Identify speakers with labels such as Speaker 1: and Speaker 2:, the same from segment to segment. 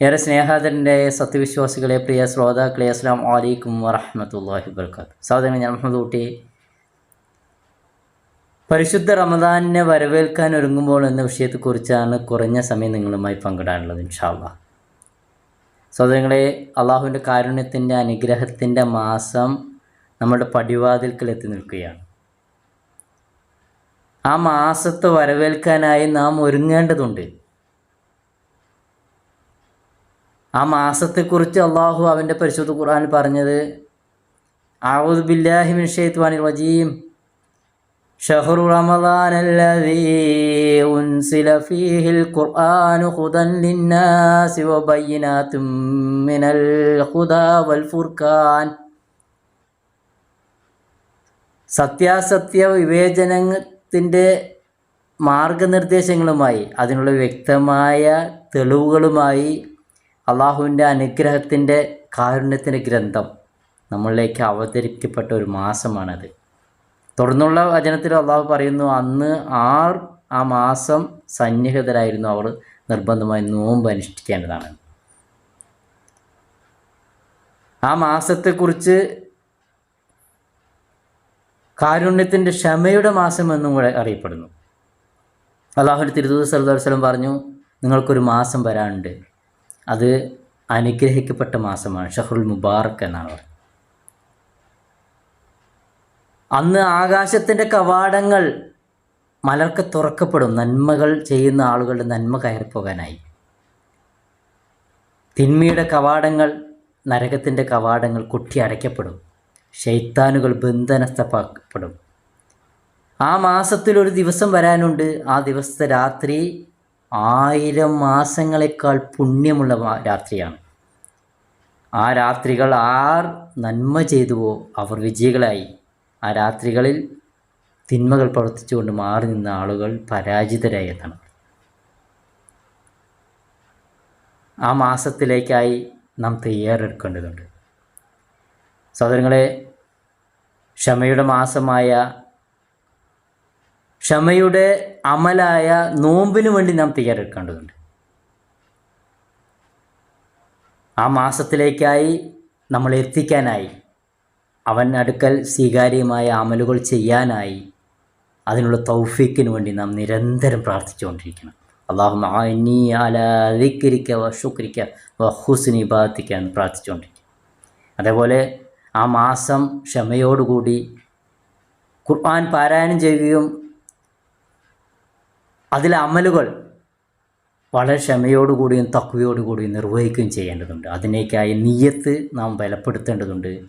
Speaker 1: ഏറെ സ്നേഹാദരന്റെ സത്യവിശ്വാസികളെ പ്രിയ ശ്രോതാക്കളെ അസ്ലാം വലൈക്കും വറഹമത്തല്ലാഹി വർക്കാത്ത് സാധനം ഞാൻ മുഹമ്മദ് കുട്ടി പരിശുദ്ധ റമദാനിനെ വരവേൽക്കാൻ ഒരുങ്ങുമ്പോൾ എന്ന വിഷയത്തെക്കുറിച്ചാണ് കുറഞ്ഞ സമയം നിങ്ങളുമായി പങ്കിടാനുള്ളത് ഇൻഷാല്ല സഹോദരങ്ങളെ അള്ളാഹുവിന്റെ കാരുണ്യത്തിന്റെ അനുഗ്രഹത്തിന്റെ മാസം നമ്മുടെ പടിവാതിൽക്കൽ എത്തി നിൽക്കുകയാണ്. ആ മാസത്തെ വരവേൽക്കാനായി നാം ഒരുങ്ങേണ്ടതുണ്ട്. ആ മാസത്തെക്കുറിച്ച് അള്ളാഹു അവൻ്റെ പരിശുദ്ധ ഖുർആൻ പറഞ്ഞത് ആവുദ് ബില്ലാഹിമിൻ ഷെയ്ത്വാനിൽ വജീം شهر رمضان الذي أنزل فيه القرآن هدى للناس وبينات من الهدى والفرقان സത്യാസത്യ വിവേചനത്തിൻ്റെ മാർഗനിർദ്ദേശങ്ങളുമായി അതിനുള്ള വ്യക്തമായ തെളിവുകളുമായി അള്ളാഹുവിന്റെ അനുഗ്രഹത്തിന്റെ കാരുണ്യത്തിന്റെ ഗ്രന്ഥം നമ്മളിലേക്ക് അവതരിക്കപ്പെട്ട ഒരു മാസമാണത്. തുടർന്നുള്ള വചനത്തിൽ അള്ളാഹു പറയുന്നു അന്ന് ആർ ആ മാസം സന്നിഹിതരായിരുന്നു അവർ നിർബന്ധമായി നോമ്പ് അനുഷ്ഠിക്കേണ്ടതാണ്. ആ മാസത്തെക്കുറിച്ച് കാരുണ്യത്തിന്റെ ക്ഷമയുടെ മാസം എന്നും കൂടെ അറിയപ്പെടുന്നു. അള്ളാഹുന്റെ തിരുദൂത് സല്ലു പറഞ്ഞു നിങ്ങൾക്കൊരു മാസം വരാനുണ്ട്. അത് അനുഗ്രഹിക്കപ്പെട്ട മാസമാണ്. ഷഹ്റുൽ മുബാറക്ക് എന്നാണ് പറയുന്നത് അന്ന് ആകാശത്തിന്റെ കവാടങ്ങൾ മലർക്ക് തുറക്കപ്പെടും. നന്മകൾ ചെയ്യുന്ന ആളുകളുടെ നന്മ കയറിപ്പോകാനായി. തിന്മയുടെ കവാടങ്ങൾ നരകത്തിന്റെ കവാടങ്ങൾ കുട്ടി അടയ്ക്കപ്പെടും. ഷെയ്ത്താനുകൾ ബന്ധനസ്ഥപ്പെടും ആ മാസത്തിൽ ഒരു ദിവസം വരാനുണ്ട്. ആ ദിവസത്തെ രാത്രി ആയിരം മാസങ്ങളെക്കാൾ പുണ്യമുള്ള രാത്രിയാണ്. ആ രാത്രികൾ ആർ നന്മ ചെയ്തുവോ അവർ വിജയികളായി. ആ രാത്രികളിൽ തിന്മകൾ പ്രവർത്തിച്ചുകൊണ്ട് മാറി നിന്ന ആളുകൾ പരാജിതരായി എന്നാണ്. ആ മാസത്തിലേക്കായി നാം തയ്യാറെടുക്കേണ്ടതുണ്ട്. സഹോദരങ്ങളെ ക്ഷമയുടെ മാസമായ ക്ഷമയുടെ അമലായ നോമ്പിന് വേണ്ടി നാം തയ്യാറെടുക്കേണ്ടതുണ്ട്. ആ മാസത്തിലേക്കായി നമ്മൾ എത്തിക്കാനായി അവൻ അടുക്കൽ സ്വീകാര്യമായ അമലുകൾ ചെയ്യാനായി അതിനുള്ള തൗഫീക്കിന് വേണ്ടി നാം നിരന്തരം പ്രാർത്ഥിച്ചുകൊണ്ടിരിക്കണം. അള്ളാഹു അനി അല ദിക്കരിക്ക വ ഷുക്രിക്ക വ ഹുസ്നി ബാത്തിക്ക എന്ന് പ്രാർത്ഥിച്ചുകൊണ്ടിരിക്കും. അതേപോലെ ആ മാസം ക്ഷമയോടുകൂടി ഖുർആൻ പാരായണം ചെയ്യുകയും അതിലെ അമലുകൾ വളരെ ക്ഷമയോടുകൂടിയും തക്വയോടുകൂടിയും നിർവഹിക്കുകയും ചെയ്യേണ്ടതുണ്ട്. അതിനേക്കായി നീയത്ത് നാം ബലപ്പെടുത്തേണ്ടതുണ്ട്.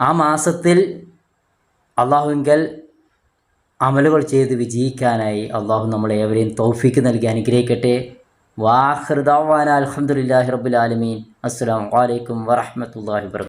Speaker 1: ആ മാസത്തിൽ അള്ളാഹുവിങ്കൽ അമലുകൾ ചെയ്ത് വിജയിക്കാനായി അള്ളാഹു നമ്മളേവരെയും തൗഫീക്ക് നൽകി അനുഗ്രഹിക്കട്ടെ. വാഹൃദാൻ അലഹമുല്ലാഹി റബുലാലമീൻ അസ്സാം വലൈക്കും വറഹമത്തല്ലാഹി വർക്കാത്തു